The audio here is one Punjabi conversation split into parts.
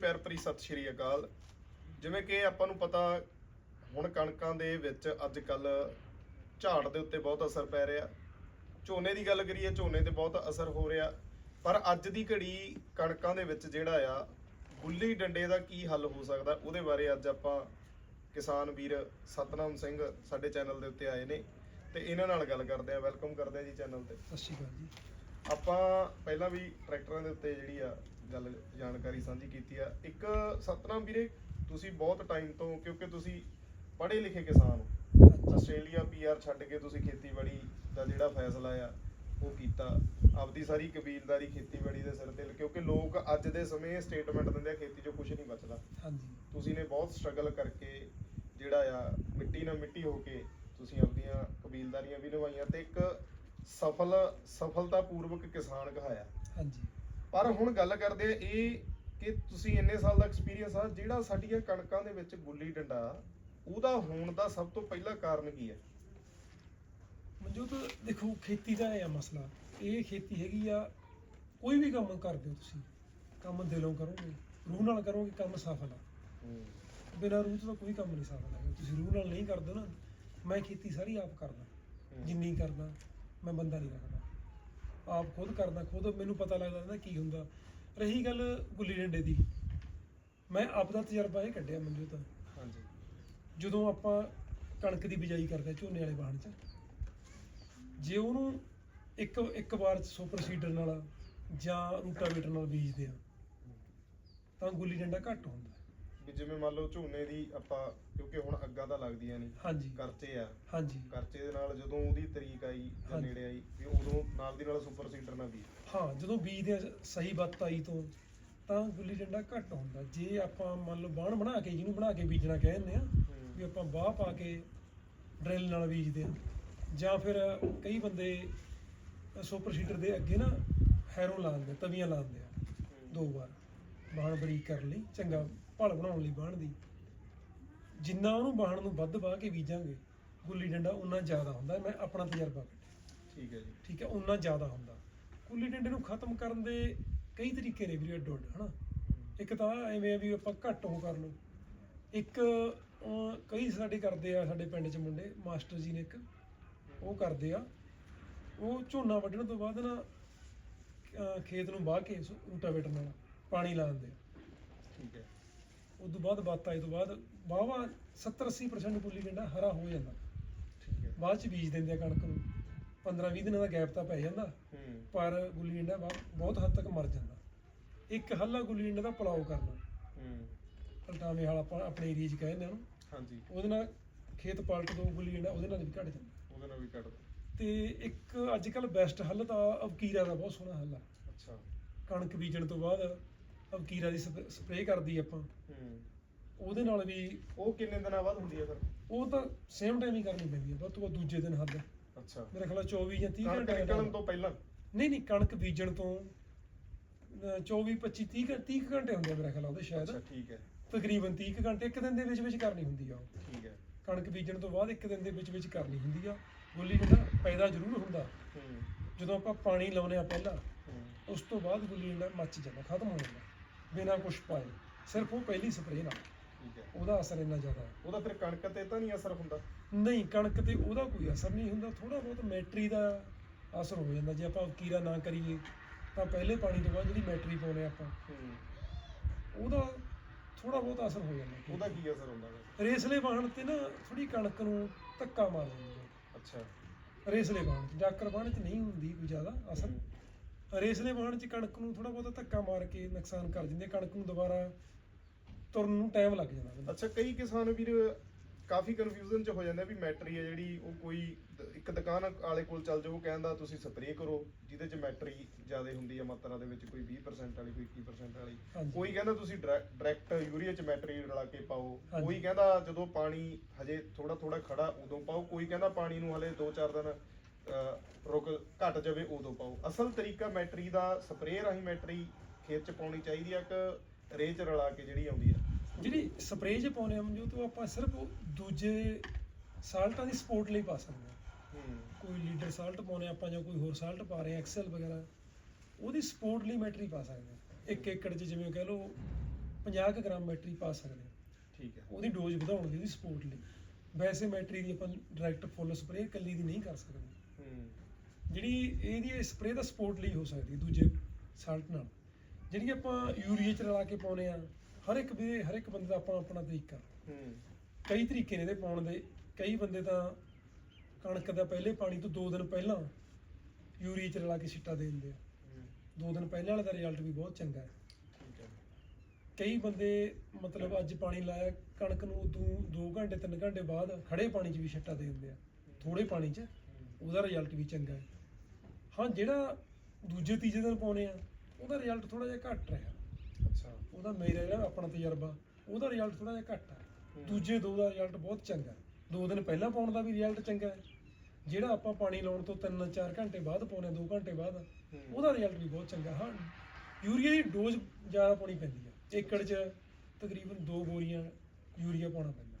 ਪਿਆਰ ਭਰੀ ਸਤਿ ਸ਼੍ਰੀ ਅਕਾਲ। ਜਿਵੇਂ ਕਿ ਆਪਾਂ ਨੂੰ ਪਤਾ, ਹੁਣ ਕਣਕਾਂ ਦੇ ਵਿੱਚ ਅੱਜ ਕੱਲ ਝਾੜ ਦੇ ਉੱਤੇ ਬਹੁਤ ਅਸਰ ਪੈ ਰਿਹਾ। ਝੋਨੇ ਦੀ ਗੱਲ ਕਰੀਏ, ਝੋਨੇ ਤੇ ਬਹੁਤ ਅਸਰ ਹੋ ਰਿਹਾ। ਪਰ ਅੱਜ ਦੀ ਘੜੀ ਕਣਕਾਂ ਦੇ ਵਿੱਚ ਜਿਹੜਾ ਆ, ਗੁੱਲੀ ਡੰਡੇ ਦਾ ਕੀ ਹੱਲ ਹੋ ਸਕਦਾ? ਉਹਦੇ ਬਾਰੇ ਅੱਜ ਆਪਾਂ ਕਿਸਾਨ ਵੀਰ ਸਤਨਾਮ ਸਿੰਘ ਸਾਡੇ ਚੈਨਲ ਦੇ ਉੱਤੇ ਆਏ ਨੇ। ਤੇ ਇਹਨਾਂ ਨਾਲ ਗੱਲ ਕਰਦੇ ਆ ਵੈਲਕਮ ਕਰਦੇ ਆ ਜੀ ਚੈਨਲ ਤੇ। ਸਤਿ ਸ਼੍ਰੀ ਅਕਾਲ ਜੀ। ਆਪਾਂ ਪਹਿਲਾਂ ਵੀ ਟਰੈਕਟਰਾਂ ਦੇ ਉੱਤੇ ਜਿਹੜੀ ਆ ਗੱਲ ਜਾਣਕਾਰੀ ਸਾਂਝੀ ਕੀਤੀ ਆ। ਇੱਕ ਸਤਨਾਮ ਵੀਰੇ ਤੁਸੀਂ ਬਹੁਤ ਟਾਈਮ ਤੋਂ ਕਿਉਂਕਿ ਤੁਸੀਂ ਪੜ੍ਹੇ ਲਿਖੇ ਕਿਸਾਨ ਹੋ। ਆਸਟ੍ਰੇਲੀਆ ਪੀਆਰ ਛੱਡ ਕੇ ਤੁਸੀਂ ਖੇਤੀਬਾੜੀ ਦਾ ਜਿਹੜਾ ਫੈਸਲਾ ਆ ਉਹ ਕੀਤਾ। ਆਪਦੀ ਸਾਰੀ ਕਬੀਲਦਾਰੀ ਖੇਤੀਬਾੜੀ ਦੇ ਸਿਰ ਤੇ ਕਿਉਂਕਿ ਲੋਕ ਅੱਜ ਦੇ ਸਮੇਂ ਸਟੇਟਮੈਂਟ ਦਿੰਦੇ ਆ ਖੇਤੀ 'ਚੋਂ ਕੁਝ ਨਹੀਂ ਬਚਦਾ। ਹਾਂਜੀ। ਤੁਸੀਂ ਨੇ ਬਹੁਤ ਸਟਰਗਲ ਕਰਕੇ ਜਿਹੜਾ ਆ ਮਿੱਟੀ ਨਾਲ ਮਿੱਟੀ ਹੋ ਕੇ ਤੁਸੀਂ ਆਪਦੀਆਂ ਕਬੀਲਦਾਰੀਆਂ ਵੀ ਨਿਭਾਈਆਂ ਤੇ ਇੱਕ ਸਫਲ ਸਫਲਤਾਪੂਰਵਕ ਕਿਸਾਨ ਕਹਾਇਆ। ਹਾਂਜੀ। ਪਰ ਹੁਣ ਗੱਲ ਕਰਦੇ ਆ ਇਹ ਕਿ ਤੁਸੀਂ ਇੰਨੇ ਸਾਲ ਦਾ ਐਕਸਪੀਰੀਅੰਸ ਆ ਜਿਹੜਾ ਸਾਡੀਆਂ ਕਣਕਾਂ ਦੇ ਵਿੱਚ ਗੁੱਲੀ ਡੰਡਾ ਉਹਦਾ ਹੋਣ ਦਾ ਸਭ ਤੋਂ ਪਹਿਲਾ ਕਾਰਨ ਕੀ ਹੈ? ਮਨਜੋਤ ਦੇਖੋ ਖੇਤੀ ਦਾ ਇਹ ਆ ਮਸਲਾ। ਇਹ ਖੇਤੀ ਹੈਗੀ ਆ ਕੋਈ ਵੀ ਕੰਮ ਕਰਦੇ ਹੋ ਤੁਸੀਂ ਕੰਮ ਦਿਲੋਂ ਕਰੋਗੇ ਰੂਹ ਨਾਲ ਕਰੋਗੇ ਕੰਮ ਸਫਲ ਆ। ਬਿਨਾਂ ਰੂਹ ਤੋਂ ਤਾਂ ਕੋਈ ਕੰਮ ਨਹੀਂ ਸਫਲ ਹੈਗਾ। ਤੁਸੀਂ ਰੂਹ ਨਾਲ ਨਹੀਂ ਕਰਦੇ ਨਾ ਮੈਂ ਖੇਤੀ ਸਾਰੀ ਆਪ ਕਰਦਾ ਜਿੰਨੀ ਕਰਦਾ। ਮੈਂ ਬੰਦਾ ਨਹੀਂ ਰੱਖਦਾ। ਆਪ ਖੁਦ ਕਰਦਾ ਖੁਦ ਮੈਨੂੰ ਪਤਾ ਲੱਗਦਾ ਨਾ ਕੀ ਹੁੰਦਾ। ਰਹੀ ਗੱਲ ਗੁੱਲੀ ਡੰਡੇ ਦੀ। ਮੈਂ ਆਪ ਦਾ ਤਜਰਬਾ ਇਹ ਕੱਢਿਆ ਮਨਜੋਤ ਹਾਂਜੀ। ਜਦੋਂ ਆਪਾਂ ਕਣਕ ਦੀ ਬਿਜਾਈ ਕਰਦੇ ਝੋਨੇ ਵਾਲੇ ਵਾਹਣ 'ਚ ਜੇ ਉਹਨੂੰ ਇੱਕ ਇੱਕ ਵਾਰ ਸੁਪਰ ਸੀਡਰ ਨਾਲ ਜਾਂ ਰੂਟਾਵੇਟਰ ਨਾਲ ਬੀਜਦੇ ਆ ਤਾਂ ਗੁੱਲੀ ਡੰਡਾ ਘੱਟ ਹੁੰਦਾ। ਵੀ ਜਿਵੇਂ ਮੰਨ ਲਓ ਝੋਨੇ ਦੀ ਆਪਾਂ ਕਿਉਂਕਿ ਹੁਣ ਅੱਗਾਂ ਤਾਂ ਲੱਗਦੀਆਂ ਨਹੀਂ ਹਾਂਜੀ। ਕਰਚੇ ਆ। ਹਾਂਜੀ। ਕਰਚੇ ਦੇ ਨਾਲ ਜਦੋਂ ਉਹਦੀ ਤਰੀਕ ਆਈ ਜਾਂ ਹਾਂਜੀ। ਨੇੜੇ ਆਈ ਵੀ ਉਦੋਂ ਨਾਲ ਦੀ ਨਾਲ ਸੁਪਰ ਸੀਡਰ ਨਾਲ ਵੀ ਹਾਂ ਜਦੋਂ ਬੀਜਦੇ ਆ ਸਹੀ ਬੱਤ ਆਈ ਤੋਂ ਤਾਂ ਗੁੱਲੀ ਡੰਡਾ ਘੱਟ ਹੁੰਦਾ। ਜੇ ਆਪਾਂ ਮੰਨ ਲਓ ਬਾਣ ਬਣਾ ਕੇ ਜਿਹਨੂੰ ਬਣਾ ਕੇ ਬੀਜਣਾ ਕਹਿੰਦੇ ਆ ਵੀ ਆਪਾਂ ਬਾਹ ਪਾ ਕੇ ਡਰਿਲ ਨਾਲ ਬੀਜਦੇ ਆ। ਜਾਂ ਫਿਰ ਕਈ ਬੰਦੇ ਸੁਪਰ ਸੀਡਰ ਦੇ ਅੱਗੇ ਨਾ ਹੈਰੋ ਲਾਉਂਦੇ ਤਵੀਆਂ ਲਾਉਂਦੇ ਆ ਦੋ ਵਾਰ ਬਾਣ ਬਰੀਕ ਕਰਨ ਲਈ ਚੰਗਾ ਭਲ ਬਣਾਉਣ ਲਈ ਬਾਣ ਦੀ। ਜਿੰਨਾ ਉਹਨੂੰ ਬਾਣ ਨੂੰ ਵੱਧ ਵਾਹ ਕੇ ਬੀਜਾਂਗੇ ਗੁੱਲੀ ਡੰਡਾ ਉਨਾ ਜ਼ਿਆਦਾ ਹੁੰਦਾ ਮੈਂ ਆਪਣਾ ਤਜਰਬਾ ਠੀਕ ਹੈ ਜੀ। ਠੀਕ ਹੈ ਉਨਾ ਜ਼ਿਆਦਾ ਹੁੰਦਾ। ਗੁੱਲੀ ਡੰਡੇ ਨੂੰ ਖਤਮ ਕਰਨ ਦੇ ਕਈ ਤਰੀਕੇ ਨੇ ਵੀਰੇ ਅੱਡੋ ਅੱਡ ਹਨਾ ਇੱਕ ਤਾਂ ਐਵੇਂ ਆ ਵੀ ਆਪਾਂ ਘੱਟ ਉਹ ਕਰ ਲਓ। ਇੱਕ ਕਈ ਸਾਡੇ ਕਰਦੇ ਆ ਸਾਡੇ ਪਿੰਡ 'ਚ ਮੁੰਡੇ ਮਾਸਟਰ ਜੀ ਨੇ ਇੱਕ ਉਹ ਕਰਦੇ ਆ। ਉਹ ਝੋਨਾ ਵੱਢਣ ਤੋਂ ਬਾਅਦ ਨਾ ਖੇਤ ਨੂੰ ਵਾਹ ਕੇ ਰੂਟਾਵੇਟਰ ਨਾਲ ਪਾਣੀ ਲਾ ਦਿੰਦੇ ਠੀਕ ਹੈ। ਉਸ ਤੋਂ ਬਾਅਦ ਬਾਤ ਆਏ ਤੋਂ ਬਾਅਦ ਵਾਹਵਾ 70 80% ਗੁੱਲੀ ਡੰਡਾ ਹਰਾ ਹੋ ਜਾਂਦਾ। ਠੀਕ ਹੈ। ਬਾਅਦ ਚ ਬੀਜ ਦਿੰਦੇ ਆ ਕਣਕ ਨੂੰ। 15 20 ਦਿਨਾਂ ਦਾ ਗੈਪ ਤਾਂ ਪੈ ਜਾਂਦਾ। ਹੂੰ। ਪਰ ਗੁੱਲੀ ਡੰਡਾ ਬਹੁਤ ਹੱਦ ਤੱਕ ਮਰ ਜਾਂਦਾ। ਇੱਕ ਹੱਲਾ ਗੁੱਲੀ ਡੰਡਾ ਦਾ ਪਲਾਓ ਕਰਨਾ। ਹੂੰ। ਪਲਟਾਵੇਂ ਵਾਲਾ ਆਪਾਂ ਆਪਣੇ ਏਰੀਆ 'ਚ ਕਹਿੰਦੇ ਆ ਹਾਂਜੀ। ਉਹਦੇ ਨਾਲ ਖੇਤ ਪਲਟ ਦੋ ਗੁੱਲੀ ਡੰਡਾ ਉਹਦੇ ਨਾਲ ਵੀ ਘਟ ਜਾਂਦਾ। ਉਹਦੇ ਨਾਲ ਵੀ ਦੋ ਤੇ ਇੱਕ ਅੱਜ ਕੱਲ ਬੈਸਟ ਹੱਲ ਤਾਂ ਅਬਕੀਰਾ ਦਾ ਬਹੁਤ ਸੋਹਣਾ ਹੱਲ ਆ। ਅੱਛਾ। ਕਣਕ ਬੀਜਣ ਤੋਂ ਬਾਅਦ ਅਬਕੀਰਾ ਦੀ ਸਪਰੇਅ ਕਰਦੀ ਆਪਾਂ। ਹੂੰ। ਉਹਦੇ ਨਾਲ ਵੀ ਉਹ ਕਿੰਨੇ ਦਿਨਾਂ ਬਾਅਦ ਹੁੰਦੀ ਹੈ ਫਿਰ? ਉਹ ਤਾਂ ਸੇਮ ਟਾਈਮ ਹੀ ਕਰਨੀ ਪੈਂਦੀ ਹੈ ਵੱਧ ਤੋਂ ਦੂਜੇ ਦਿਨ ਹੱਦ। ਅੱਛਾ। ਮੇਰੇ ਖਿਆਲ ਨਾਲ 24 ਜਾਂ 30 ਕਣਕ ਘੰਟੇ ਦਾ ਨਿਕਲਣ time। ਤੋਂ ਪਹਿਲਾਂ? ਨਹੀਂ ਨਹੀਂ ਕਣਕ ਬੀਜਣ ਤੋਂ ਅਹ 24 25 30 ਘੰ- 30 ਕੁ ਘੰਟੇ ਹੁੰਦੇ ਆ ਮੇਰੇ ਖਿਆਲ ਉਹਦੇ ਸ਼ਾਇਦ। ਅੱਛਾ ਠੀਕ ਹੈ। ਤਕਰੀਬਨ 30 ਕੁ ਘੰਟੇ ਇੱਕ ਦਿਨ ਦੇ ਵਿੱਚ ਵਿੱਚ ਕਰਨੀ ਹੁੰਦੀ ਆ ਉਹ। ਠੀਕ ਹੈ। ਕਣਕ ਬੀਜਣ ਤੋਂ ਬਾਅਦ ਇੱਕ ਦਿਨ ਦੇ ਵਿੱਚ ਵਿੱਚ ਕਰਨੀ ਹੁੰਦੀ ਆ। ਗੁੱਲੀ ਡੰਡਾ ਪੈਦਾ ਜ਼ਰੂਰ ਹੁੰਦਾ। ਜਦੋਂ ਆਪਾਂ ਪਾਣੀ ਲਾਉਨੇ ਆ ਪਹਿਲਾਂ ਉਸ ਤੋਂ ਬਾਅਦ ਗੁੱਲੀ ਡੰਡਾ ਮੱਚ ਜਾਂਦਾ ਖਤਮ ਹੋ ਜਾਂਦਾ। ਬਿਨਾਂ ਕੁਝ ਪਾਏ। ਸਿਰਫ ਉਹ ਪਹਿਲੀ ਸਪਰੇਅ ਨਾਲ। ਠੀਕ ਹੈ। ਉਹਦਾ ਅਸਰ ਇੰਨਾ ਜ਼ਿਆਦਾ ਹੈ। ਉਹਦਾ ਫਿਰ ਕਣਕ ਤੇ ਤਾਂ ਨਹੀਂ ਅਸਰ ਹੁੰਦਾ? ਨਹੀਂ ਕਣਕ ਤੇ ਉਹਦਾ ਕੋਈ ਅਸਰ ਨਹੀਂ ਹੁੰਦਾ। ਥੋੜਾ ਬਹੁਤ ਮੈਟਰੀ ਦਾ ਅਸਰ ਹੋ ਜਾਂਦਾ। ਜੇ ਆਪਾਂ ਕੀਰਾ ਨਾ ਕਰੀਏ ਤਾਂ ਪਹਿਲੇ ਪਾਣੀ ਤੋਂ ਬਾਅਦ ਜਿਹੜੀ ਮੈਟਰੀ ਪਾਉਨੇ ਆਪਾਂ ਹੂੰ। ਉਹਦਾ ਥੋੜਾ ਬਹੁਤ ਅਸਰ ਹੋ ਜਾਂਦਾ। ਉਹਦਾ ਕੀ ਅਸਰ ਹੁੰਦਾ ਫਿਰ? ਰੇਸਲੇ ਵਾਹਣ ਤੇ ਨਾ ਥੋੜੀ ਕਣਕ ਨੂੰ ਧੱਕਾ ਮਾਰ ਦਿੰਦੀ ਹੈ ਅੱਛਾ। ਰੇਸਲੇ ਵਾਹਣ ਚ ਡਾਕਰ ਵਾਹਣ ਚ ਨਹੀਂ ਹੁੰਦੀ ਕੋਈ ਜ਼ਿਆਦਾ ਅਸਰ। ਹੂੰ। ਰੇਸਲੇ ਵਾਹਣ ਚ ਕਣਕ ਨੂੰ ਥੋੜਾ ਬਹੁਤ ਧੱਕਾ ਮਾਰ ਕੇ ਨੁਕਸਾਨ ਕਰ ਦਿੰਦੇ ਕਣਕ ਨੂੰ ਦੁਬਾਰਾ ਤੁਰਨ ਨੂੰ ਟਾਈਮ ਲੱਗ ਜਾਂਦਾ। ਅੱਛਾ ਕਈ ਕਿਸਾਨ ਵੀਰ ਕਾਫੀ ਕਨਫਿਊਜ਼ਨ ਚ ਹੋ ਜਾਂਦੇ ਵੀ ਮੈਟਰੀ ਹੈ ਜਿਹੜੀ ਉਹ ਕੋਈ ਇੱਕ ਦੁਕਾਨ ਵਾਲੇ ਕੋਲ ਚੱਲ ਜਾਓ ਉਹ ਕਹਿੰਦਾ ਤੁਸੀਂ ਸਪਰੇਅ ਕਰੋ ਜਿਹਦੇ ਚ ਮੈਟਰੀ ਜ਼ਿਆਦਾ ਹੁੰਦੀ ਹੈ ਮਾਤਰਾ ਦੇ ਵਿੱਚ ਕੋਈ 20% ਵਾਲੀ ਕੋਈ 21% ਵਾਲੀ। ਕੋਈ ਕਹਿੰਦਾ ਤੁਸੀਂ ਡਾਇਰੈਕਟ ਯੂਰੀਆ ਚ ਮੈਟਰੀ ਰਲਾ ਕੇ ਪਾਓ। ਕੋਈ ਕਹਿੰਦਾ ਜਦੋਂ ਪਾਣੀ ਹਜੇ ਥੋੜਾ ਥੋੜਾ ਖੜਾ ਉਦੋਂ ਪਾਓ ਕੋਈ ਕਹਿੰਦਾ ਪਾਣੀ ਨੂੰ ਹਲੇ 2-4 ਦਿਨ ਰੁਕ ਘਟ ਜਾਵੇ ਉਦੋਂ ਪਾਓ। ਅਸਲ ਤਰੀਕਾ ਮੈਟਰੀ ਦਾ ਸਪਰੇਅ ਰਾਹੀਂ ਮੈਟਰੀ ਖੇਤ ਚ ਪਾਉਣੀ ਚਾਹੀਦੀ ਆ ਕਿ ਰੇਹ ਚ ਰਲਾ ਕੇ ਜਿਹੜੀ ਆਉਂਦੀ ਆ। ਜਿਹੜੀ ਸਪਰੇਅ ਚ ਪਾਉਨੇ ਆ ਮਨਜੋਤ ਉਹ ਆਪਾਂ ਸਿਰਫ ਦੂਜੇ ਸਾਲਟਾਂ ਦੀ ਸਪੋਰਟ ਲਈ ਪਾ ਸਕਦੇ ਹਾਂ। ਕੋਈ ਲੀਡਰ ਸਾਲਟ ਪਾਉਨੇ ਆਪਾਂ ਜਾਂ ਕੋਈ ਹੋਰ ਸਾਲਟ ਪਾ ਰਹੇ ਐਕਸਲ ਵਗੈਰਾ ਉਹਦੀ ਸਪੋਰਟ ਲਈ ਮੈਟਰੀ ਪਾ ਸਕਦੇ ਹਾਂ ਇੱਕ ਏਕੜ 'ਚ ਜਿਵੇਂ ਕਹਿ ਲਓ 50 ਕੁ ਗ੍ਰਾਮ ਮੈਟਰੀ ਪਾ ਸਕਦੇ ਹਾਂ ਠੀਕ ਹੈ। ਉਹਦੀ ਡੋਜ਼ ਵਧਾਉਣ ਦੀ ਉਹਦੀ ਸਪੋਰਟ ਲਈ। ਵੈਸੇ ਮੈਟਰੀ ਦੀ ਆਪਾਂ ਡਾਇਰੈਕਟ ਫੁੱਲ ਸਪਰੇਅ ਕੱਲੀ ਦੀ ਨਹੀਂ ਕਰ ਸਕਦੇ। ਜਿਹੜੀ ਇਹਦੀ ਸਪਰੇਅ ਦਾ ਸਪੋਰਟ ਲਈ ਹੋ ਸਕਦੀ ਹੈ ਦੂਜੇ ਸਾਲਟ ਨਾਲ। ਜਿਹੜੀ ਆਪਾਂ ਯੂਰੀਆ ਚ ਰਲਾ ਕੇ ਪਾਉਨੇ ਆ ਹਰ ਇੱਕ ਵੀ ਹਰ ਇੱਕ ਬੰਦੇ ਦਾ ਆਪਣਾ ਆਪਣਾ ਤਰੀਕਾ। ਕਈ ਤਰੀਕੇ ਨੇ ਇਹਦੇ ਪਾਉਣ ਦੇ। ਕਈ ਬੰਦੇ ਤਾਂ ਕਣਕ ਦਾ ਪਹਿਲੇ ਪਾਣੀ ਤੋਂ 2 ਦਿਨ ਪਹਿਲਾਂ ਯੂਰੀਆ ਚ ਰਲਾ ਕੇ ਸਿੱਟਾ ਦੇ ਦਿੰਦੇ ਆ। ਹੂੰ, 2 ਦਿਨ ਪਹਿਲਾਂ ਵਾਲੇ ਦਾ ਰਿਜ਼ਲਟ ਵੀ ਬਹੁਤ ਚੰਗਾ ਹੈ। ਕਈ ਬੰਦੇ ਮਤਲਬ ਅੱਜ ਪਾਣੀ ਲਾਇਆ ਕਣਕ ਨੂੰ ਉਦੋਂ 2 ਘੰਟੇ 3 ਘੰਟੇ ਬਾਅਦ ਖੜੇ ਪਾਣੀ 'ਚ ਵੀ ਛੱਟਾ ਦੇ ਦਿੰਦੇ ਆ। ਥੋੜੇ ਪਾਣੀ 'ਚ। ਉਹਦਾ ਰਿਜ਼ਲਟ ਵੀ ਚੰਗਾ ਹੈ। ਹਾਂ ਜਿਹੜਾ ਦੂਜੇ ਤੀਜੇ ਦਿਨ ਪਾਉਨੇ ਆ ਉਹਦਾ ਰਿਜ਼ਲਟ ਥੋੜਾ ਜਿਹਾ ਘੱਟ ਰਿਹਾ। ਅੱਛਾ। ਉਹਦਾ ਮੇਰਾ ਜਿਹੜਾ ਆਪਣਾ ਤਜਰਬਾ ਉਹਦਾ ਰਿਜ਼ਲਟ ਥੋੜਾ ਜਿਹਾ ਘੱਟ ਹੈ ਹੂੰ। ਦੂਜੇ ਦੋ ਦਾ ਰਿਜ਼ਲਟ ਬਹੁਤ ਚੰਗਾ ਹੈ। ਦੋ ਦਿਨ ਪਹਿਲਾਂ ਪਾਉਣ ਦਾ ਵੀ ਰਿਜ਼ਲਟ ਚੰਗਾ ਹੈ। ਜਿਹੜਾ ਆਪਾਂ ਪਾਣੀ ਲਾਉਣ ਤੋਂ 3-4 ਘੰਟੇ ਬਾਅਦ ਪਾਉਨੇ 2 ਘੰਟੇ ਬਾਅਦ। ਉਹਦਾ ਰਿਜ਼ਲਟ ਵੀ ਬਹੁਤ ਚੰਗਾ। ਹਾਂ ਯੂਰੀਆ ਦੀ ਡੋਜ਼ ਜ਼ਿਆਦਾ ਪਾਉਣੀ ਪੈਂਦੀ ਹੈ ਏਕੜ 'ਚ ਤਕਰੀਬਨ 2 ਬੋਰੀਆਂ ਯੂਰੀਆ ਪਾਉਣਾ ਪੈਂਦਾ।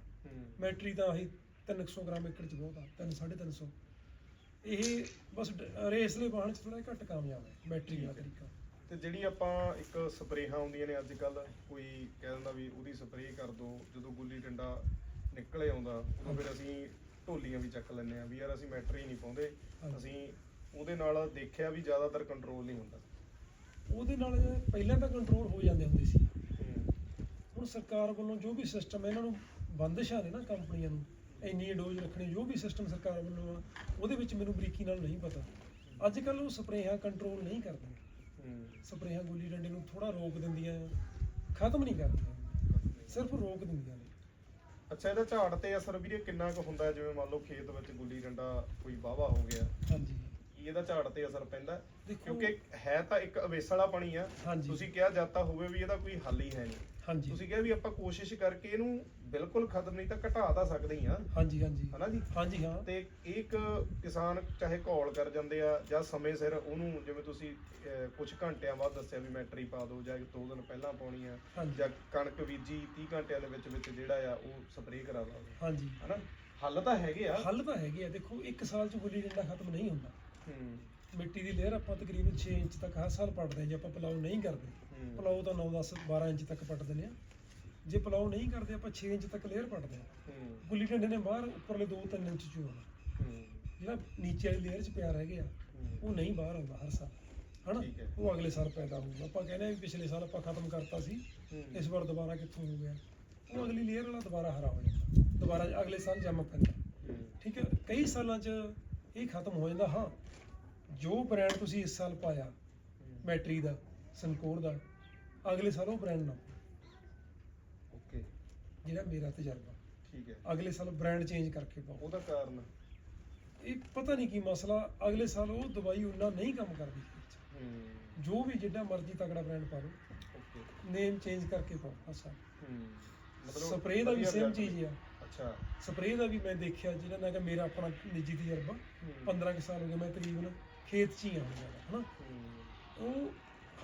ਮੈਟਰੀ ਤਾਂ ਆਹੀ 300 ਗ੍ਰਾਮ ਏਕੜ 'ਚ ਬਹੁਤ ਆ 3 350 ਇਹ ਬਸ ਰੇਸ ਦੇ ਵਾਹਨ 'ਚ ਥੋੜਾ ਘੱਟ ਕਾਮਯਾਬ ਹੈ ਬੈਟਰੀ ਦਾ ਤਰੀਕਾ। ਤੇ ਜਿਹੜੀ ਆਪਾਂ ਇੱਕ ਸਪਰੇਹਾਂ ਆਉਂਦੀਆਂ ਨੇ ਅੱਜ ਕੱਲ ਕੋਈ ਕਹਿ ਦਿੰਦਾ ਵੀ ਉਹਦੀ ਸਪਰੇਅ ਕਰ ਦੋ ਜਦੋਂ ਗੁੱਲੀ ਡੰਡਾ ਨਿਕਲੇ ਆਉਂਦਾ ਉਦੋਂ ਫਿਰ ਅਸੀਂ ਢੋਲੀਆਂ ਵੀ ਚੱਕ ਲੈਂਦੇ ਆ ਵੀ ਯਾਰ ਅਸੀਂ ਮੈਟਰੀ ਨਹੀਂ ਪਾਉਂਦੇ। ਅਸੀਂ ਉਹਦੇ ਨਾਲ ਦੇਖਿਆ ਵੀ ਜ਼ਿਆਦਾਤਰ ਕੰਟਰੋਲ ਨਹੀਂ ਹੁੰਦਾ। ਉਹਦੇ ਨਾਲ ਪਹਿਲਾਂ ਤਾਂ ਕੰਟਰੋਲ ਹੋ ਜਾਂਦੇ ਹੁੰਦੇ ਸੀ। ਹੂੰ। ਹੁਣ ਸਰਕਾਰ ਵੱਲੋਂ ਜੋ ਵੀ ਸਿਸਟਮ ਇਹਨਾਂ ਨੂੰ ਬੰਦਿਸ਼ਾਂ ਨੇ ਨਾ ਕੰਪਨੀਆਂ ਨੂੰ। ਇੰਨੀ ਡੋਜ਼ ਰੱਖਣੀ ਜੋ ਵੀ ਸਿਸਟਮ ਸਰਕਾਰ ਵੱਲੋਂ ਆ ਉਹਦੇ ਵਿੱਚ ਮੈਨੂੰ ਬਰੀਕੀ ਨਾਲ ਨਹੀਂ ਪਤਾ। ਅੱਜ ਕੱਲ ਉਹ ਸਪਰੇਹਾਂ ਕੰਟਰੋਲ ਨਹੀਂ ਕਰਦੀਆਂ। ਹੂੰ। ਸਪਰੇਹਾਂ ਗੁੱਲੀ ਡੰਡੇ ਨੂੰ ਥੋੜਾ ਰੋਕ ਦਿੰਦੀਆਂ ਖਤਮ ਨਹੀਂ ਕਰਦੀਆਂ। ਸਿਰਫ ਰੋਕ ਦਿੰਦੀਆਂ ਨੇ। ਅੱਛਾ ਇਹਦਾ ਝਾੜ ਤੇ ਅਸਰ ਵੀਰੇ ਕਿੰਨਾ ਕੁ ਹੁੰਦਾ? ਜਿਵੇਂ ਮੰਨ ਲਓ ਖੇਤ ਵਿੱਚ ਗੁੱਲੀ ਡੰਡਾ ਕੋਈ ਵਾਵਾ ਹੋ ਗਿਆ। ਹਾਂਜੀ। ਇਹਦਾ ਝਾੜ ਤੇ ਅਸਰ ਪੈਂਦਾ? ਕਿਉਂਕਿ ਹੈ ਤਾਂ ਇੱਕ ਅਵੇਸਲ ਵਾਲਾ ਪਾਣੀ ਆ। ਤੁਸੀਂ ਕਿਹਾ ਜਾਤਾ ਹੋਵੇ ਵੀ ਇਹਦਾ ਕੋਈ ਹੱਲ ਹੀ ਹੈ ਨਹੀਂ। ਤੁਸੀਂ ਕਿਹਾ ਵੀ ਆਪਾਂ ਕੋਸ਼ਿਸ਼ ਕਰਕੇ ਇਹਨੂੰ ਬਿਲਕੁਲ ਖਤਮ ਨਹੀਂ ਤਾਂ ਘਟਾ ਤਾਂ ਸਕਦੇ ਹੀ ਆ। ਹਾਂਜੀ ਹਾਂਜੀ। ਹਨਾ ਜੀ? ਹਾਂਜੀ ਹਾਂ। ਤੇ ਇੱਕ ਕਿਸਾਨ ਚਾਹੇ ਘੋਲ ਕਰ ਜਾਂਦੇ ਆ ਜਾਂ ਸਮੇਂ ਸਿਰ ਉਹਨੂੰ ਜਿਵੇਂ ਤੁਸੀਂ ਕੁਝ ਘੰਟਿਆਂ ਬਾਅਦ ਦੱਸਿਆ ਵੀ ਮੈਟਰੀ ਪਾ ਦਿਓ ਜਾਂ ਦੋ ਦਿਨ ਪਹਿਲਾਂ ਪਾਉਣੀ ਆ ਜਾਂ ਕਣਕ ਬੀਜੀ 30 ਘੰਟਿਆਂ ਦੇ ਵਿੱਚ ਵਿੱਚ ਜਿਹੜਾ ਆ ਉਹ ਸਪਰੇਅ ਕਰਾ ਦਿਓ। ਹਾਂਜੀ। ਹਨਾ? ਹੱਲ ਤਾਂ ਹੈਗੇ ਆ। ਹੱਲ ਤਾਂ ਹੈਗੇ ਆ। ਦੇਖੋ ਇੱਕ ਸਾਲ ਚ ਗੁੱਲੀ ਡੰਡਾ ਖਤਮ ਨਹੀਂ ਹੁੰਦਾ। ਹੂੰ। ਮਿੱਟੀ ਦੀ ਲੇਅਰ ਆਪਾਂ ਤਕਰੀਬਨ 6 ਇੰਚ ਤੱਕ ਹਰ ਸਾਲ ਪੱਟਦੇ ਹਾਂ ਜੇ ਆਪਾਂ ਪਲਾਉ ਨਹੀਂ ਕਰਦੇ। ਪਲਾਉ ਤਾਂ 9 10 12 ਇੰਚ ਤੱਕ ਪੱਟ ਦਿੰਦੇ ਆ। ਜੇ ਪਲਾਉ ਨਹੀਂ ਕਰਦੇ ਆਪਾਂ 6 ਇੰਚ ਤੱਕ ਲੇਅਰ ਪੱਟਦੇ ਆ ਹੂੰ। ਗੁੱਲੀ ਡੰਡੇ ਨੇ ਬਾਹਰ ਉੱਪਰਲੇ 2-3 ਇੰਚ ਚ ਹੋਣਾ ਜਿਹੜਾ ਨੀਚੇ ਵਾਲੀ ਲੇਅਰ ਚ ਪਿਆ ਰਹਿ ਗਿਆ ਉਹ ਨਹੀਂ ਬਾਹਰ ਆਉਂਦਾ ਹਰ ਸਾਲ ਹਨਾ। ਉਹ ਅਗਲੇ ਸਾਲ ਪੈਦਾ ਹੋਊਗਾ। ਆਪਾਂ ਕਹਿੰਦੇ ਆ ਵੀ ਪਿਛਲੇ ਸਾਲ ਆਪਾਂ ਖਤਮ ਕਰਤਾ ਸੀ। ਇਸ ਵਾਰ ਦੁਬਾਰਾ ਕਿੱਥੋਂ ਹੋ ਗਿਆ? ਉਹ ਅਗਲੀ ਲੇਅਰ ਵਾਲਾ ਦੁਬਾਰਾ ਹਰਾ ਹੋ ਜਾਂਦਾ। ਦੁਬਾਰਾ ਅਗਲੇ ਸਾਲ ਜੰਮ ਪੈਂਦਾ। ਠੀਕ ਹੈ? ਕਈ ਸਾਲਾਂ 'ਚ ਇਹ ਖਤਮ ਹੋ ਜਾਂਦਾ ਹਾਂ। ਜੋ ਬ੍ਰਾਂਡ ਤੁਸੀਂ ਇਸ ਸਾਲ ਪਾਇਆ ਬੈਟਰੀ ਦਾ ਸੰਕੋਰ ਦਾ ਅਗਲੇ ਸਾਲ ਉਹ ਬ੍ਰਾਂਡ ਨਾ ਜਿਹੜਾ ਮੇਰਾ ਤਜਰਬਾ। ਠੀਕ ਹੈ। ਅਗਲੇ ਸਾਲ ਬ੍ਰਾਂਡ ਚੇਂਜ ਕਰਕੇ ਪਾਓ। ਉਹਦਾ ਕਾਰਨ? ਇਹ ਪਤਾ ਨਹੀਂ ਕੀ ਮਸਲਾ ਅਗਲੇ ਸਾਲ ਉਹ ਦਵਾਈ ਉਹਨਾਂ ਨਹੀਂ ਕੰਮ ਕਰਦੀ। ਹੂੰ। ਜੋ ਵੀ ਜਿੱਡਾ ਮਰਜ਼ੀ ਤਗੜਾ ਬ੍ਰਾਂਡ ਪਾ ਲਓ। ਓਕੇ ਨੇਮ ਚੇਂਜ ਕਰਕੇ ਪਾਓ ਬਸ ਹੂੰ। ਸਪਰੇਅ ਦਾ ਵੀ ਸੇਮ ਚੀਜ਼ ਆ। ਅੱਛਾ। ਸਪਰੇਅ ਦਾ ਵੀ ਮੈਂ ਦੇਖਿਆ ਜਿਹੜਾ ਨਾ ਕਿ ਮੇਰਾ ਆਪਣਾ ਨਿੱਜੀ ਤਜਰਬਾ। ਹੂੰ। 15 ਕੁ ਸਾਲ ਹੋ ਗਏ ਮੈਂ ਤਕਰੀਬਨ ਖੇਤ 'ਚ ਹੀ ਆ ਹਨਾ। ਉਹ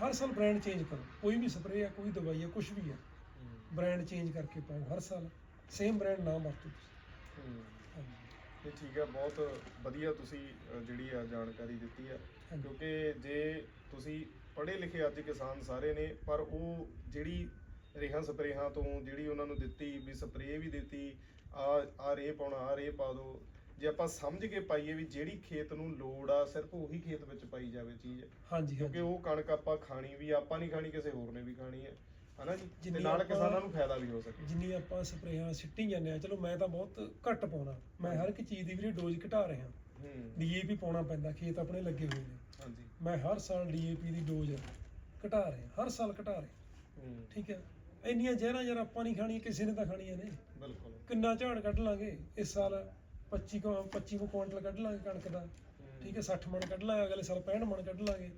ਹਰ ਸਾਲ ਬ੍ਰਾਂਡ ਚੇਂਜ ਕਰੋ। ਕੋਈ ਵੀ ਸਪਰੇਅ ਆ ਕੋਈ ਦਵਾਈ ਆ ਕੁਝ ਵੀ ਆ। ਹੂੰ। ਬ੍ਰਾਂਡ ਚੇਂਜ ਕਰਕੇ ਪਾਓ ਹਰ ਸਾਲ ਸੇਮ ਬ੍ਰਾਂਡ ਨਾ ਵਰਤੋ ਤੁਸੀਂ। ਹਾਂਜੀ। ਠੀਕ ਹੈ ਬਹੁਤ ਵਧੀਆ ਤੁਸੀਂ ਅ, ਜਿਹੜੀ ਆ ਜਾਣਕਾਰੀ ਦਿੱਤੀ ਹਾਂਜੀ। ਕਿਉਂਕਿ ਜੇ ਤੁਸੀਂ ਪੜ੍ਹੇ ਲਿਖੇ ਅੱਜ ਕਿਸਾਨ ਸਾਰੇ ਨੇ ਪਰ ਉਹ ਜਿਹੜੀ ਰੇਹਾਂ ਸਪਰੇਹਾਂ ਤੋਂ ਜਿਹੜੀ ਉਹਨਾਂ ਨੂੰ ਦਿੱਤੀ ਵੀ ਸਪਰੇਅ ਵੀ ਦਿੱਤੀ ਆ ਆ ਰੇ ਪਾਉਣਾ ਆ ਰੇ ਪਾ ਦਿਓ ਜੇ ਆਪਾਂ ਸਮਝ ਕੇ ਪਾਈਏ ਵੀ ਜਿਹੜੀ ਖੇਤ ਨੂੰ ਲੋੜ ਆ ਸਿਰਫ ਉਹੀ ਖੇਤ ਵਿੱਚ ਪਾਈ ਜਾਵੇ ਚੀਜ਼। ਹਾਂਜੀ ਕਿਉਂਕਿ ਹਾਂਜੀ ਉਹ ਕਣਕ ਆਪਾਂ ਖਾਣੀ ਵੀ ਆਪਾਂ ਨਹੀਂ ਖਾਣੀ ਕਿਸੇ ਹੋਰ ਨੇ ਵੀ ਖਾਣੀ ਹੈ ਹਨਾ ਜੀ? ਤੇ ਜਿੰਨੀ ਨਾਲ ਆਪਾਂ- ਕਿਸਾਨਾਂ ਨੂੰ ਫਾਇਦਾ ਵੀ ਹੋ ਸਕੇ। ਜਿੰਨੀ ਆਪਾਂ ਸਪਰੇਆਂ ਸਿੱਟੀ ਜਾਂਦੇ ਆ ਚਲੋ ਮੈਂ ਤਾਂ ਬਹੁਤ ਘੱਟ ਪਾਉਣਾ। ਮੈਂ ਹਰ ਇੱਕ ਚੀਜ਼ ਦੀ ਵੀਰੇ ਡੋਜ਼ ਘਟਾ ਰਿਹਾ। ਹੂੰ। ਡੀਏਪੀ ਪਾਉਣਾ ਪੈਂਦਾ ਖੇਤ ਆਪਣੇ ਲੱਗੇ ਹੋਏ ਨੇ। ਹਾਂਜੀ। ਮੈਂ ਹਰ ਸਾਲ ਡੀਏਪੀ ਦੀ ਡੋਜ਼ ਘਟਾ ਰਿਹਾ ਹਰ ਸਾਲ ਘਟਾ ਰਿਹਾ। ਹੂੰ। ਠੀਕ ਹੈ? ਇੰਨੀਆਂ ਜ਼ਹਿਰਾਂ ਯਾਰ ਆਪਾਂ ਨਹੀਂ ਖਾਣੀਆਂ ਕਿਸੇ ਨੇ ਤਾਂ ਖਾਣੀਆਂ ਨੇ। ਬਿਲਕੁਲ। ਕਿੰਨਾ ਝਾੜ ਕੱਢ ਲਾਂਗੇ ਇਸ ਸਾਲ 25 ਕੁ 25 ਕੁ ਕੁਇੰਟਲ ਕੱਢ ਲਾਂਗੇ ਕਣਕ ਦਾ। ਠੀਕ ਹੈ? 60 ਮਣ ਕੱਢ ਲਾਂਗੇ ਅਗਲੇ ਸਾਲ 65 ਮਣ ਕੱਢ ਲਾਂਗੇ।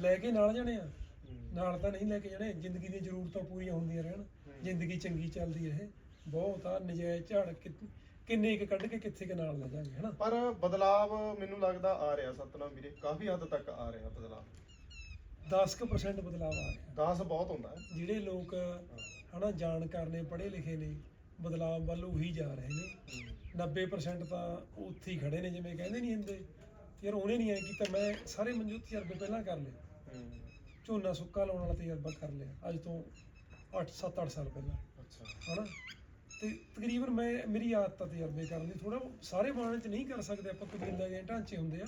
ਲੈ ਕੇ ਨਾਲ ਜਾਣੇ ਆ। ਨਾਲ ਤਾਂ ਨਹੀਂ ਲੈ ਕੇ ਜਾਣੇ ਜ਼ਿੰਦਗੀ ਦੀਆਂ ਜ਼ਰੂਰਤਾਂ ਪੂਰੀਆਂ ਹੁੰਦੀਆਂ ਰਹਿਣ। ਜ਼ਿੰਦਗੀ ਚੰਗੀ ਚੱਲਦੀ ਰਹੇ। ਬਹੁਤ ਆ ਨਜਾਇਜ਼ ਝਾੜ ਕਿ- ਕਿੰਨੇ ਕੁ ਕੱਢ ਕੇ ਕਿੱਥੇ ਕੇ ਨਾਲ ਲੈ ਜਾਾਂਗੇ ਹਨਾ? ਪਰ ਬਦਲਾਵ ਮੈਨੂੰ ਲੱਗਦਾ ਆ ਰਿਹਾ ਸਤਨਾਮ ਵੀਰੇ ਕਾਫੀ ਹੱਦ ਤੱਕ ਆ ਰਿਹਾ ਬਦਲਾਵ। 10% ਬਦਲਾਅ ਆ ਰਿਹਾ। 10 ਬਹੁਤ ਹੁੰਦਾ। ਹੈ ਜਿਹੜੇ ਲੋਕ ਹਨਾ ਜਾਣਕਾਰ ਨੇ ਪੜ੍ਹੇ ਲਿਖੇ ਨੇ ਬਦਲਾਅ ਵੱਲ ਉਹੀ ਜਾ ਰਹੇ ਨੇ। 90% ਤਾਂ ਉੱਥੇ ਹੀ ਖੜੇ ਨੇ ਜਿਵੇਂ ਕਹਿੰਦੇ ਨਹੀਂ ਹੁੰਦੇ। ਯਾਰ ਉਹਨੇ ਨਹੀਂ ਐ ਕੀਤਾ ਮੈਂ ਸਾਰੇ ਮਨਜੂਤ ਤਜਰਬੇ ਪਹਿਲਾਂ ਕਰ ਲਏ। ਝੋਨਾ ਸੁੱਕਾ ਲਾਉਣ ਵਾਲਾ ਤਜਰਬਾ ਕਰ ਲਿਆ ਅੱਜ ਤੋਂ 8 7 8 ਸਾਲ ਪਹਿਲਾਂ। ਅੱਛਾ। ਹਨਾ? ਤੇ ਤਕਰੀਬਨ ਮੈਂ ਮੇਰੀ ਆਦਤ ਆ ਤਜਰਬੇ ਕਰਨ ਦੀ ਥੋੜਾ ਸਾਰੇ ਬਾਣ ਚ ਨਹੀਂ ਕਰ ਸਕਦੇ ਆਪਾਂ ਕਬੀਲਾ ਦੇ ਢਾਂਚੇ ਹੁੰਦੇ ਆ।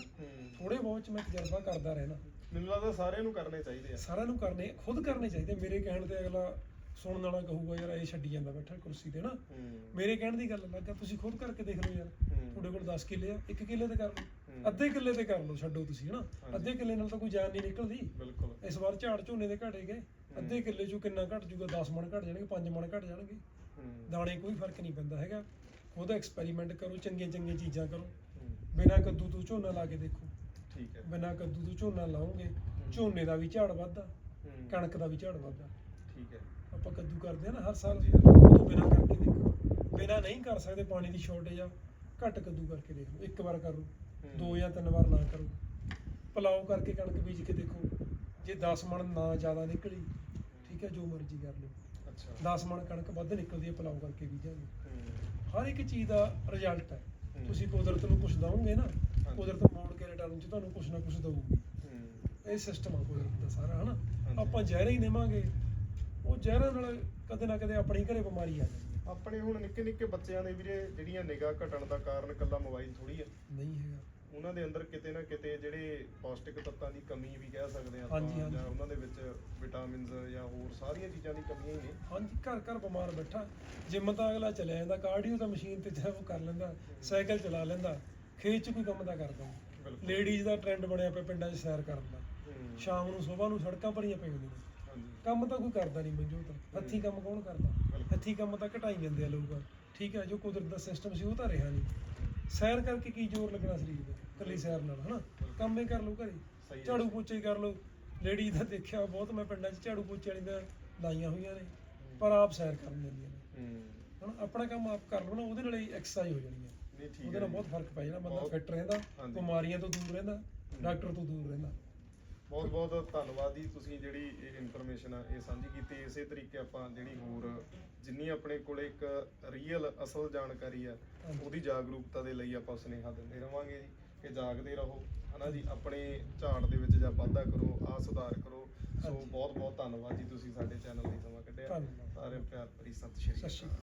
ਥੋੜੇ ਬਹੁਤ ਚ ਮੈਂ ਤਜਰਬਾ ਕਰਦਾ ਰਹਿਣਾ। ਮੈਨੂੰ ਲੱਗਦਾ ਸਾਰਿਆਂ ਨੂੰ ਕਰਨੇ ਚਾਹੀਦੇ ਆ। ਸਾਰਿਆਂ ਨੂੰ ਕਰਨੇ ਖੁਦ ਕਰਨੇ ਚਾਹੀਦੇ। ਮੇਰੇ ਕਹਿਣ ਤੇ ਅਗਲਾ ਸੁਣਨ ਵਾਲਾ ਕਹੂਗਾ ਯਾਰ ਇਹ ਛੱਡੀ ਜਾਂਦਾ ਬੈਠਾ ਕੁਰਸੀ ਤੇ ਨਾ। ਮੇਰੇ ਕਹਿਣ ਦੀ ਗੱਲ ਲੱਗਾ ਤੁਸੀਂ ਖੁਦ ਕਰਕੇ ਦੇਖ ਲਓ ਯਾਰ। ਤੁਹਾਡੇ ਕੋਲ 10 ਕਿੱਲੇ ਆ ਇੱਕ ਕਿੱਲੇ ਤੇ ਕਰ ਲਓ। ਅੱਧੇ ਕਿੱਲੇ ਤੇ ਕਰ ਲਓ ਛੱਡੋ ਤੁਸੀਂ ਹਨਾ। ਅੱਧੇ ਕਿੱਲੇ ਨਾਲ ਤਾਂ ਕੋਈ ਜਾਨ ਨਹੀਂ ਨਿਕਲਦੀ। ਬਿਲਕੁਲ। ਇਸ ਵਾਰ ਝਾੜ ਝੋਨੇ ਦੇ ਘਟੇ ਗਏ। ਅੱਧੇ ਕਿੱਲੇ ਚੋਂ ਕਿੰਨਾ ਘਟ ਜੂਗਾ 10 ਮਣ ਘਟ ਜਾਣਗੇ 5 ਮਣ ਘਟ ਜਾਣਗੇ। ਦਾਣੇ ਕੋਈ ਫ਼ਰਕ ਨਹੀਂ ਪੈਂਦਾ ਹੈਗਾ। ਉਹਦਾ ਐਕਸਪੈਰੀਮੈਂਟ ਕਰੋ ਚੰਗੀਆਂ ਚੰਗੀਆਂ ਚੀਜ਼ਾਂ ਕਰੋ। ਬਿਨਾਂ ਕੱਦੂ ਤੋਂ ਝੋਨਾ ਲਾ ਕੇ ਦੇਖੋ। ਠੀਕ ਹੈ। ਬਿਨਾਂ ਕੱਦੂ ਤੋਂ ਝੋਨਾ ਲਾਓਗੇ ਝੋਨੇ ਦਾ ਵੀ ਝਾੜ ਵੱਧਦਾ। ਕਣਕ ਦਾ ਵੀ ਝਾੜ ਵੱਧਦਾ। ਠੀਕ ਹੈ। ਆਪਾਂ ਕੱਦੂ ਕਰਦੇ ਆ ਨਾ ਹਰ ਸਾਲ। ਹਾਂਜੀ। ਉਹ ਤੋਂ ਬਿਨਾਂ ਕਰਕੇ ਦੇਖੋ। ਬਿਨਾਂ ਨਹੀਂ ਕਰ ਸਕਦੇ ਪਾਣੀ ਦੀ ਸ਼ਾਰਟੇਜ ਆ। ਘੱਟ ਕੱਦੂ ਕਰਕੇ ਦੇਖ। ਲਓ ਇੱਕ ਵਾਰ ਕਰੋ। ਦੋ ਜਾਂ ਤਿੰਨ ਵਾਰ ਨਾ ਕਰੋ ਪਲਾਓ ਕਰਕੇ ਕਣਕ ਬੀਜ ਕੇ ਦੇਖੋ ਜੇ 10 ਮਣ ਨਾ ਜ਼ਿਆਦਾ ਨਿਕਲੀ ਠੀਕ ਹੈ ਜੋ ਮਰਜ਼ੀ ਕਰ ਲਓ ਅੱਛਾ 10 ਮਣ ਕਣਕ ਵੱਧ ਨਿਕਲਦੀ ਹੈ ਪਲਾਓ ਕਰਕੇ ਬੀਜਾਂਗੇ ਹੂੰ। ਹਰ ਇੱਕ ਚੀਜ਼ ਦਾ ਰਿਜ਼ਲਟ ਹੈ ਹੂੰ। ਤੁਸੀਂ ਕੁਦਰਤ ਨੂੰ ਕੁਝ ਦਵੋਗੇ ਨਾ। ਕੁਦਰਤ ਮੋੜ ਕੇ ਰਿਟਰਨ ਚ ਤੁਹਾਨੂੰ ਕੁਝ ਨਾ ਕੁਝ ਦਊਗੀ ਹੂੰ। ਇਹ ਸਿਸਟਮ ਆ ਕੁਦਰਤ ਦਾ ਸਾਰਾ ਹਨਾ। ਆਪਾਂ ਜ਼ਹਿਰ ਹੀ ਦੇਵਾਂਗੇ ਉਹ ਜ਼ਹਿਰਾਂ ਨਾਲ ਕਦੇ ਨਾ ਕਦੇ ਆਪਣੇ ਘਰੇ ਬਿਮਾਰੀ ਆ ਜਾਂਦੀ ਹੈ। ਆਪਣੇ ਹੁਣ ਨਿੱਕੇ ਨਿੱਕੇ ਬੱਚਿਆਂ ਦੇ ਵੀਰੇ ਜਿਹੜੀਆਂ ਨਿਗਾਹ ਘਟਣ ਦਾ ਕਾਰਨ ਕੱਲਾ ਮੋਬਾਈਲ ਥੋੜੀ ਆ ਨਹੀਂ ਹੈਗਾ ਉਹਨਾਂ ਦੇ ਅੰਦਰ ਕਿਤੇ ਨਾ ਕਿਤੇ ਜਿਹੜੇ ਪੌਸ਼ਟਿਕ ਤੱਤਾਂ ਦੀ ਕਮੀ ਵੀ ਕਹਿ ਸਕਦੇ ਆਪਾਂ ਹਾਂਜੀ, ਹਾਂਜੀ। ਜਾਂ ਉਹਨਾਂ ਦੇ ਵਿੱਚ ਵਿਟਾਮਿਨਸ ਜਾਂ ਹੋਰ ਸਾਰੀਆਂ ਚੀਜ਼ਾਂ ਦੀ ਕਮੀਆਂ ਹੀ ਨੇ ਹਾਂਜੀ ਘਰ ਘਰ ਬਿਮਾਰ ਬੈਠਾ ਜਿੰਮ ਤਾਂ ਅਗਲਾ ਚਲਿਆ ਜਾਂਦਾ ਕਾਰਡੀਓ ਤਾਂ ਮਸ਼ੀਨ ਤੇ ਜਿਹੜਾ ਉਹ ਕਰ ਲੈਂਦਾ ਸਾਈਕਲ ਚਲਾ ਲੈਂਦਾ ਖੇਤ 'ਚ ਕੋਈ ਕੰਮ ਤਾਂ ਕਰਦਾ ਨਹੀਂ ਬਿਲਕੁਲ। ਲੇਡੀਜ਼ ਦਾ ਟ੍ਰੈਂਡ ਬਣਿਆ ਪਿਆ ਪਿੰਡਾਂ 'ਚ ਸੈਰ ਕਰਨ ਦਾ। ਹੂੰ। ਸ਼ਾਮ ਨੂੰ ਸਵੇਰ ਨੂੰ ਸੜਕਾਂ ਭਰੀਆਂ ਪਈਆਂ ਹੁੰਦੀਆਂ ਨੇ। ਹਾਂਜੀ। ਕੰਮ ਤਾਂ ਕੋਈ ਕਰਦਾ ਨਹੀਂ ਮੰਜੂ ਤਾਂ। ਹੱਥੀ ਕੰਮ ਕੌਣ ਕਰਦਾ? ਬਿਲਕੁਲ। ਹੱਥੀ ਕੰਮ ਤਾਂ ਘਟਾਈ ਜਾਂਦੇ ਆ ਲੋਕ। ਠੀਕ ਹੈ ਜੋ ਕੁਦਰਤ ਦਾ ਸਿਸਟਮ ਸੀ ਉਹ ਤਾਂ ਰਿਹਾ ਨਹੀਂ ਸੈਰ ਕਰਕੇ ਕੀ ਜ਼ੋਰ ਲੱਗਣਾ ਸਰੀਰ ਤੇ ਇਕੱਲੀ ਸੈਰ ਨਾਲ ਹਨਾ? ਕੰਮ ਹੀ ਕਰ ਲਓ ਘਰੇ। ਝਾੜੂ ਪੋਚੇ ਹੀ ਕਰ ਲਓ। ਲੇਡੀ ਦਾ ਦੇਖਿਆ ਬਹੁਤ ਮੈਂ ਪਿੰਡਾਂ 'ਚ ਝਾੜੂ ਪੋਚੇ ਵਾਲੀ ਦਾ ਲਾਈਆਂ ਹੋਈਆਂ ਨੇ। ਪਰ ਆਪ ਸੈਰ ਕਰਨ ਜਾਂਦੀਆਂ ਨੇ। ਹਨਾ? ਆਪਣਾ ਕੰਮ ਆਪ ਕਰ ਲਓ ਨਾ ਉਹਦੇ ਨਾਲ ਹੀ ਐਕਸਰਸਾਈਜ਼ ਹੋ ਜਾਣੀ ਹੈ। ਉਹਦੇ ਨਾਲ। ਬਹੁਤ ਫ਼ਰਕ ਪੈ ਜਾਣਾ ਬੰਦਾ ਫਿੱਟ ਰਹਿੰਦਾ। ਬਿਮਾਰੀਆਂ ਤੋਂ ਦੂਰ ਰਹਿੰਦਾ ਡਾਕਟਰ ਤੋਂ ਦੂਰ ਰਹਿੰਦਾ। ਬਹੁਤ ਬਹੁਤ ਧੰਨਵਾਦ ਜੀ ਤੁਸੀਂ ਜਿਹੜੀ ਇਹ ਇਨਫੋਰਮੇਸ਼ਨ ਆ ਇਹ ਸਾਂਝੀ ਕੀਤੀ। ਇਸੇ ਤਰੀਕੇ ਆਪਾਂ ਜਿਹੜੀ ਹੋਰ ਜਿੰਨੀ ਆਪਣੇ ਕੋਲੇ ਇੱਕ ਰੀਅਲ ਅਸਲ ਜਾਣਕਾਰੀ ਆ। ਉਹਦੀ ਜਾਗਰੂਕਤਾ ਦੇ ਲਈ ਆਪਾਂ ਸੁਨੇਹਾ ਦਿੰਦੇ ਰਵਾਂਗੇ ਜੀ। ਕਿ ਜਾਗਦੇ ਰਹੋ ਹਨਾ ਜੀ? ਆਪਣੇ ਝਾੜ ਦੇ ਵਿੱਚ ਜਾਂ ਵਾਧਾ ਕਰੋ ਆ ਸੁਧਾਰ ਕਰੋ। ਸੋ। ਬਹੁਤ ਬਹੁਤ ਧੰਨਵਾਦ ਜੀ ਤੁਸੀਂ ਸਾਡੇ ਚੈਨਲ ਲਈ ਸਮਾਂ ਕੱਢਿਆ। ਧੰਨਵਾਦ। ਸਾਰੇ ਪਿਆਰ ਭਰੀ ਸਤਿ ਸ਼੍ਰੀ ਸਤਿ ਸ਼੍ਰੀ ਅਕਾਲ।